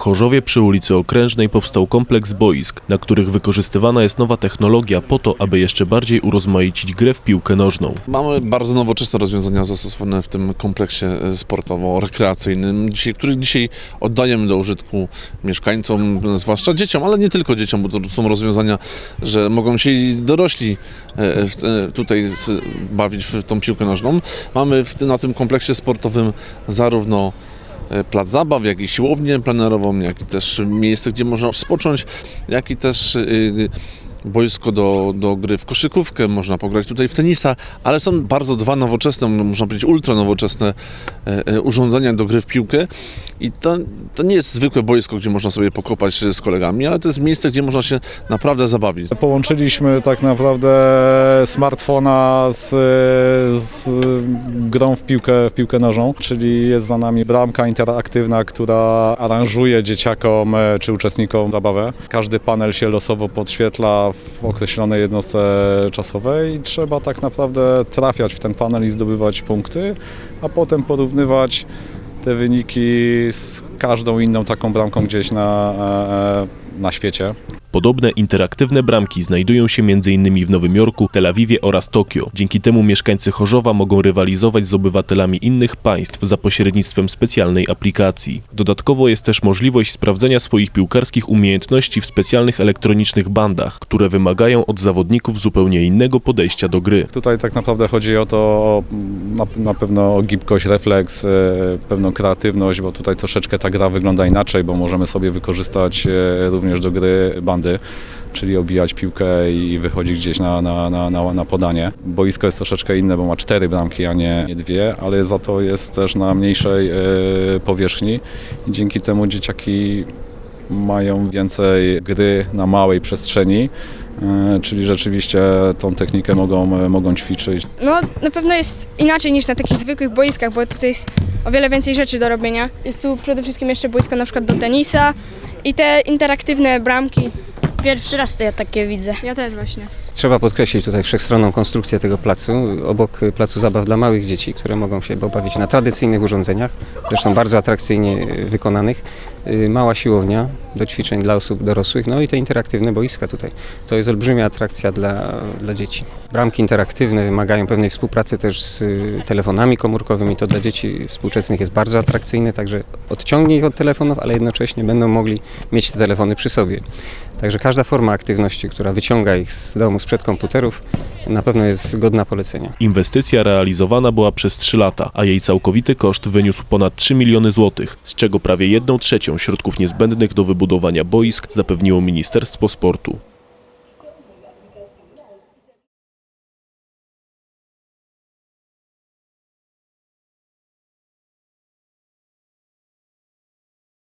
Chorzowie przy ulicy Okrężnej powstał kompleks boisk, na których wykorzystywana jest nowa technologia po to, aby jeszcze bardziej urozmaicić grę w piłkę nożną. Mamy bardzo nowoczesne rozwiązania zastosowane w tym kompleksie e, sportowo-rekreacyjnym, który dzisiaj oddajemy do użytku mieszkańcom, zwłaszcza dzieciom, ale nie tylko dzieciom, bo to są rozwiązania, że mogą się i dorośli e, e, tutaj bawić w tą piłkę nożną. Mamy na tym kompleksie sportowym zarówno plac zabaw, jak i siłownię plenerową, jak i też miejsce, gdzie można spocząć, jak i też y, boisko do, do gry w koszykówkę, można pograć tutaj w tenisa, ale są bardzo dwa nowoczesne, można powiedzieć ultra nowoczesne e, e, urządzenia do gry w piłkę i to, to nie jest zwykłe boisko, gdzie można sobie pokopać z kolegami, ale to jest miejsce, gdzie można się naprawdę zabawić. Połączyliśmy tak naprawdę smartfona z, z grą w piłkę, w piłkę nożną, czyli jest za nami bramka interaktywna, która aranżuje dzieciakom e, czy uczestnikom zabawę. Każdy panel się losowo podświetla w określonej jednostce czasowej trzeba tak naprawdę trafiać w ten panel i zdobywać punkty, a potem porównywać te wyniki z każdą inną taką bramką gdzieś na, e, e, na świecie. Podobne interaktywne bramki znajdują się m.in. w Nowym Jorku, Tel Awiwie oraz Tokio. Dzięki temu mieszkańcy Chorzowa mogą rywalizować z obywatelami innych państw za pośrednictwem specjalnej aplikacji. Dodatkowo jest też możliwość sprawdzenia swoich piłkarskich umiejętności w specjalnych elektronicznych bandach, które wymagają od zawodników zupełnie innego podejścia do gry. Tutaj tak naprawdę chodzi o to, o, na, na pewno o gibkość, refleks, e, pewną kreatywność, bo tutaj troszeczkę ta gra wygląda inaczej, bo możemy sobie wykorzystać e, również do gry bandy, czyli obijać piłkę i wychodzić gdzieś na, na, na, na, na podanie. Boisko jest troszeczkę inne, bo ma cztery bramki, a nie, nie dwie, ale za to jest też na mniejszej e, powierzchni i dzięki temu dzieciaki mają więcej gry na małej przestrzeni, e, czyli rzeczywiście tą technikę mogą, e, mogą ćwiczyć. No, na pewno jest inaczej niż na takich zwykłych boiskach, bo tutaj jest o wiele więcej rzeczy do robienia. Jest tu przede wszystkim jeszcze boisko na przykład do tenisa i te interaktywne bramki. Pierwszy raz to ja takie widzę. Ja też właśnie. Trzeba podkreślić tutaj wszechstronną konstrukcję tego placu, obok placu zabaw dla małych dzieci, które mogą się pobawić na tradycyjnych urządzeniach, zresztą bardzo atrakcyjnie wykonanych. Y, Mała siłownia do ćwiczeń dla osób dorosłych, no i te interaktywne boiska tutaj. To jest olbrzymia atrakcja dla, dla dzieci. Bramki interaktywne wymagają pewnej współpracy też z y, telefonami komórkowymi. To dla dzieci współczesnych jest bardzo atrakcyjne, także odciągnie ich od telefonów, ale jednocześnie będą mogli mieć te telefony przy sobie. Także każda forma aktywności, która wyciąga ich z domu, sprzed komputerów, na pewno jest godna polecenia. Inwestycja realizowana była przez 3 lata, a jej całkowity koszt wyniósł ponad 3 miliony złotych, z czego prawie 1 trzecią środków niezbędnych do wybudowania boisk zapewniło Ministerstwo Sportu.